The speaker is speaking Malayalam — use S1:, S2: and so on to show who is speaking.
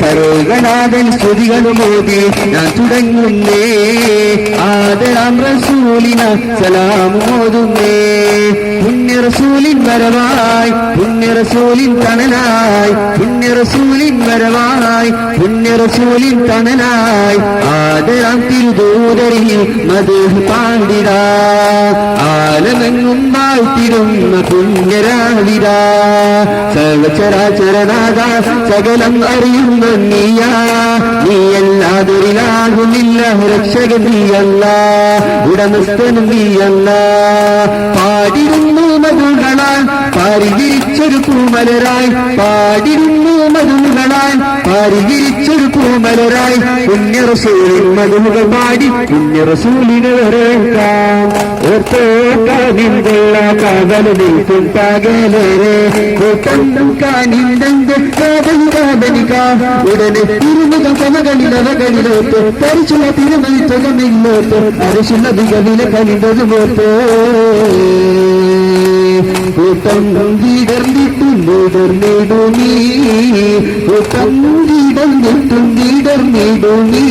S1: സർവനാഥൻ സ്തുതികളുമോതി ഞാൻ തുടങ്ങുന്നേ. ആദരാം റസൂലിന സലാമോതുന്നേ. പുണ്യ റസൂലിൻ വരവായി പുണ്യ റസൂലിൻ തണലായി പുണ്യ റസൂലിൻ വരവായി പുണ്യ റസൂലിൻ തണലായി. ആദരാം തിരുദൂതരിൽ മധു പാണ്ടിടാ ആലമെങ്ങും വാഴ്ത്തിടുന്ന പുണ്യരാവിരാ സർവചരാചരനാഥ സകലം അറിയുന്ന നീയാ നീയല്ലാതൊരിലാകുന്നില്ല രക്ഷകൻ നീയല്ല ഉടമസ്ഥനും നീയല്ല. പാടിരുന്നു മധുകളാൽ പാരിതിരിച്ചൊരു പൂമലരായി. പാടിരുന്നു മധുകളാൽ പാരിതിരിച്ചൊരു പൂമലരായി. പുണ്യറസൂലിൻ മധുകൾ പാടി പുണ്യറസൂലിനെ വരേക്കാം. ഓർത്തോക്കാനിന്തുള്ള കൂട്ടം കാനിന്തെന്ത് കാതൽ കാതലിക ഉടനെ തിരുമുഖ സമകളിലവകളിലോട്ട് പരിശുള്ള തിരുമതി തുകമില്ലോട്ട് അരിശുള്ള ദിഗവില വിടർന്നിട്ടും വിടർന്നിടുമീ കൂട്ടം വിടർന്നിട്ടും വിടർന്നിടുമീ